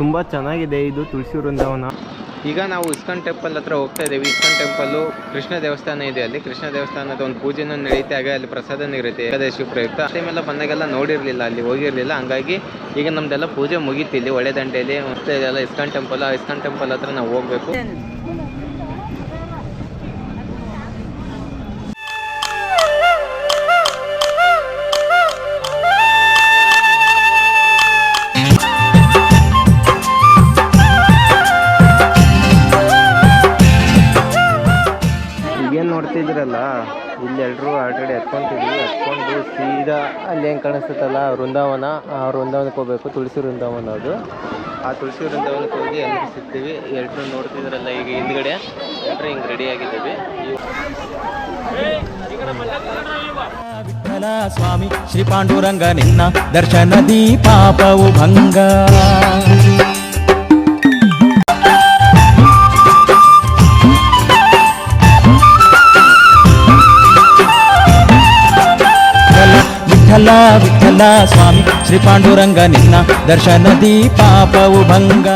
ತುಂಬ ಚೆನ್ನಾಗಿದೆ ಇದು ತುಳಸಿ ವೃಂದಾವನ. ಈಗ ನಾವು ಇಸ್ಕಾನ್ ಟೆಂಪಲ್ ಹತ್ರ ಹೋಗ್ತಾ ಇದ್ದೀವಿ. ಇಸ್ಕಾನ್ ಟೆಂಪಲ್ಲು ಕೃಷ್ಣ ದೇವಸ್ಥಾನ ಇದೆ ಅಲ್ಲಿ. ಕೃಷ್ಣ ದೇವಸ್ಥಾನದ ಒಂದು ಪೂಜೆನೂ ನಡೆಯುತ್ತೆ ಹಾಗೆ ಅಲ್ಲಿ ಪ್ರಸಾದ ಇರುತ್ತೆ ಏಕಾದಶಿ ಪ್ರಯುಕ್ತ. ಟೈಮ್ ಎಲ್ಲ ಬಂದಾಗೆಲ್ಲ ನೋಡಿರಲಿಲ್ಲ. ಅಲ್ಲಿ ಹೋಗಿರಲಿಲ್ಲ. ಹಂಗಾಗಿ ಈಗ ನಮ್ದೆಲ್ಲ ಪೂಜೆ ಮುಗೀತಿ ಇಲ್ಲಿ ಒಳ್ಳೆದಂಡೆಯಲ್ಲಿ ಮತ್ತೆ ಇದೆಲ್ಲ ಇಸ್ಕಾನ್ ಟೆಂಪಲ್ ಆ ಇಸ್ಕಾನ್ ಟೆಂಪಲ್ ಹತ್ರ ನಾವು ಹೋಗ್ಬೇಕು. ಈಗೇನು ನೋಡ್ತಿದ್ರಲ್ಲ ಇಲ್ಲಿ ಎಲ್ಲರೂ ಆಲ್ರೆಡಿ ಹತ್ಕೊಂತಿದ್ವಿ ಹತ್ಕೊಂಡು ಸೀದಾ ಅಲ್ಲಿ ಹೆಂಗೆ ಕಾಣಿಸ್ತೈತಲ್ಲ ವೃಂದಾವನ, ಆ ವೃಂದಾವನಕ್ಕೆ ಹೋಗ್ಬೇಕು, ತುಳಸಿ ವೃಂದಾವನ ಅದು. ಆ ತುಳಸಿ ವೃಂದಾವನಕ್ಕೆ ಹೋಗಿ ಎಲ್ಲರೂ ಸಿಗ್ತೀವಿ. ಎಲ್ಲರೂ ನೋಡ್ತಿದ್ರಲ್ಲ ಈಗ ಹಿಂದ್ಗಡೆ. ಎಲ್ಲರೂ ಹಿಂಗೆ ರೆಡಿ ಆಗಿದ್ದೀವಿ. ವಿಠಲ ಸ್ವಾಮಿ, ಶ್ರೀ ಪಾಂಡುರಂಗ ನಿನ್ನ ದರ್ಶನ ದೀಪಾಪವು ಭಂಗ. ವಿಠಲ ವಿಠಲ ಸ್ವಾಮಿ. ಶ್ರೀ ಪಾಂಡುರಂಗ ನಿನ್ನ ದರ್ಶನದಿ ಪಾಪವು ಭಂಗ.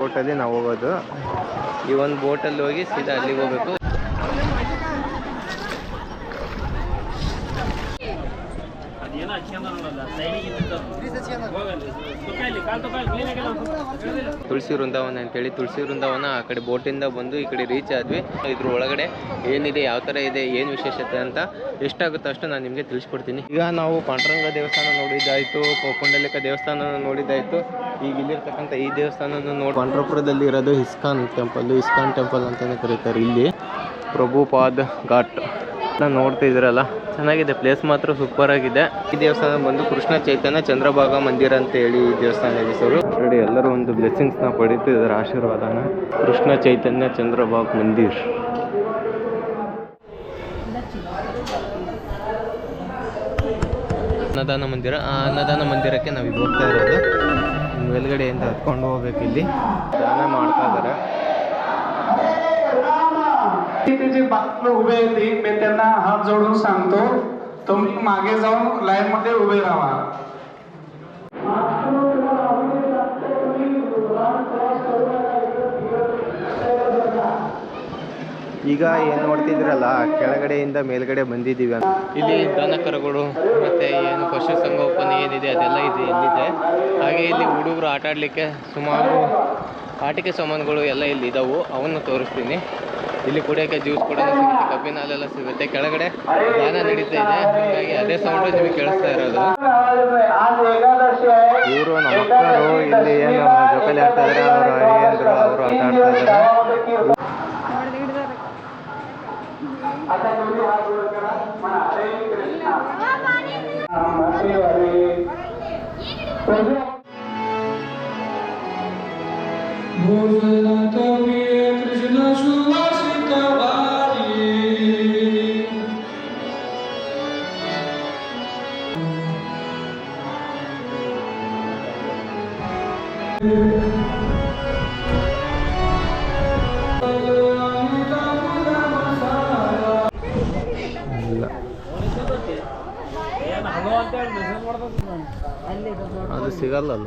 ಬೋಟಲ್ಲಿ ನಾವು ಹೋಗೋದು. ಈ ಒಂದು ಬೋಟಲ್ಲಿ ಹೋಗಿ ಸೀದಾ ಅಲ್ಲಿಗೆ ಹೋಗ್ಬೇಕು. ತುಳಸಿ ವೃಂದಾವನ ಅಂತೇಳಿ. ತುಳಸಿ ವೃಂದಾವನ ಆ ಕಡೆ ಬೋಟಿಂದ ಬಂದು ಈ ಕಡೆ ರೀಚ್ ಆದ್ವಿ. ಇದ್ರ ಒಳಗಡೆ ಏನಿದೆ, ಯಾವ ಥರ ಇದೆ, ಏನು ವಿಶೇಷತೆ ಅಂತ ಎಷ್ಟಾಗುತ್ತೋ ಅಷ್ಟು ನಾನು ನಿಮಗೆ ತಿಳಿಸ್ಕೊಡ್ತೀನಿ. ಈಗ ನಾವು ಪಾಂಡುರಂಗ ದೇವಸ್ಥಾನ ನೋಡಿದ್ದಾಯ್ತು ಪುಂಡಲಿಕ ದೇವಸ್ಥಾನ ನೋಡಿದ್ದಾಯ್ತು. ಈಗ ಇಲ್ಲಿರ್ತಕ್ಕಂಥ ಈ ದೇವಸ್ಥಾನ ನೋಡಿ ಪಾಂಡ್ರಪುರದಲ್ಲಿ ಇರೋದು ಇಸ್ಕಾನ್ ಟೆಂಪಲ್ ಇಸ್ಕಾನ್ ಟೆಂಪಲ್ ಅಂತಾನೆ ಕರೀತಾರೆ ಇಲ್ಲಿ. ಪ್ರಭುಪಾದ್ ಘಾಟ್. ನಾನು ನೋಡ್ತಾ ಇದ್ದೀರಲ್ಲ ಚೆನ್ನಾಗಿದೆ ಪ್ಲೇಸ್ ಮಾತ್ರ ಸೂಪರ್ ಆಗಿದೆ. ಈ ದೇವಸ್ಥಾನ ಬಂದು ಕೃಷ್ಣ ಚೈತನ್ಯ ಚಂದ್ರಭಾಗ ಮಂದಿರ ಅಂತ ಹೇಳಿ ಈ ದೇವಸ್ಥಾನ ಹೆಸರು ನೋಡಿ ಎಲ್ಲರೂ ಒಂದು ಬ್ಲೆಸ್ಸಿಂಗ್ಸ್ನ ಪಡೀತಿದ್ದಾರೆ ಆಶೀರ್ವಾದನ. ಕೃಷ್ಣ ಚೈತನ್ಯ ಚಂದ್ರಭಾಗ ಮಂದಿರ್. ಅನ್ನದಾನ ಮಂದಿರ ಆ ಅನ್ನದಾನ ಮಂದಿರಕ್ಕೆ ನಾವು ಹೋಗ್ತಾ ಇರೋದು. ಮೇಲ್ಗಡೆಯಿಂದ ಹತ್ಕೊಂಡು ಹೋಗ್ಬೇಕು ಇಲ್ಲಿ ದಾನ ಮಾಡ್ತಾ ಇದ್ದಾರೆ. ते जे बाजूला उभे आहेत मी त्यांना हात जोडून सांगतो तुम्ही मागे जाऊन लाईन मध्ये उभे राहा ಈಗ ಏನು ನೋಡ್ತಿದ್ರಲ್ಲ ಕೆಳಗಡೆಯಿಂದ ಮೇಲ್ಗಡೆ ಬಂದಿದ್ದೀವಿ ಅಂತ. ಇಲ್ಲಿ ದನ ಕರುಗಳು ಮತ್ತೆ ಏನು ಪಶು ಸಂಗೋಪನೆ ಏನಿದೆ ಅದೆಲ್ಲ ಇದೆ ಇಲ್ಲಿದೆ ಹಾಗೆ ಇಲ್ಲಿ ಹುಡುಗರು ಆಟ ಆಡಲಿಕ್ಕೆ ಸುಮಾರು ಆಟಿಕೆ ಸಾಮಾನುಗಳು ಎಲ್ಲ ಇಲ್ಲಿ ಇದಾವು. ಅವನ್ನು ತೋರಿಸ್ತೀನಿ. ಇಲ್ಲಿ ಕುಡಿಯೋಕೆ ಜ್ಯೂಸ್ ಕೂಡ ಸಿಗುತ್ತೆ. ಕಬ್ಬಿನ ಹಾಲೆಲ್ಲ ಸಿಗುತ್ತೆ. ಕೆಳಗಡೆ ಗಾನ ನಡೀತಾ ಇದೆ. ಹಾಗಾಗಿ ಅದೇ ಸೌಂಡ್ ನಿಮಗೆ ಕೇಳಿಸ್ತಾ ಇರೋದು. ಇವರು ನಮ್ಮ ಮಕ್ಕಳು ಇಲ್ಲಿ ಏನು ಜೋಕಾಲಿ ಆಗ್ತಾ ಇದ್ದಾರೆ ಅವರು ಅಳಿಯಂದ್ರು ಅವರು ಆಟ ಆಡ್ತಾ ಇದ್ದಾರೆ. ಅದು ಸಿಗಲ್ಲಲ್ಲ.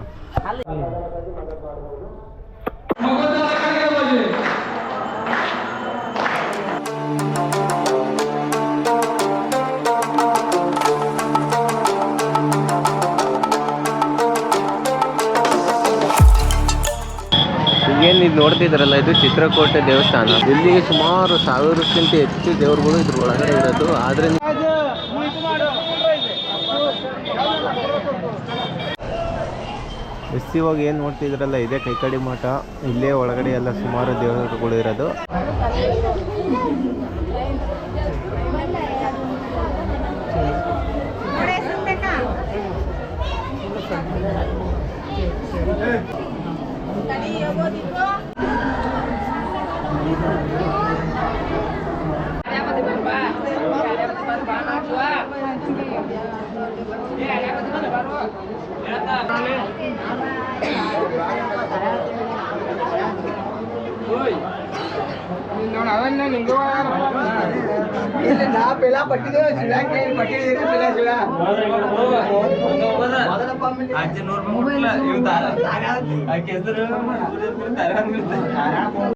ಏನು ಇದು ನೋಡ್ತಿದ್ರಲ್ಲ, ಇದು ಚಿತ್ರಕೋಟೆ ದೇವಸ್ಥಾನ. ಇಲ್ಲಿ ಸುಮಾರು ಸಾವಿರಕ್ಕಿಂತ ಹೆಚ್ಚು ದೇವರುಗಳು ಇದ್ರ ಒಳಗಡೆ ಇರೋದು. ಆದ್ರೆ ಎಸ್ ಇವಾಗ ಏನು ನೋಡ್ತಿದ್ರಲ್ಲ, ಇದೇ ಕೈಕಡಿ ಮಠ. ಇಲ್ಲೇ ಒಳಗಡೆ ಎಲ್ಲ ಸುಮಾರು ದೇವರುಗಳು ಇರೋದು. ಅಜ್ಜ ನೋಡ್ಬೇಕು ಇವ್ ತಾರ ಆಕೆ ಹೆಸರು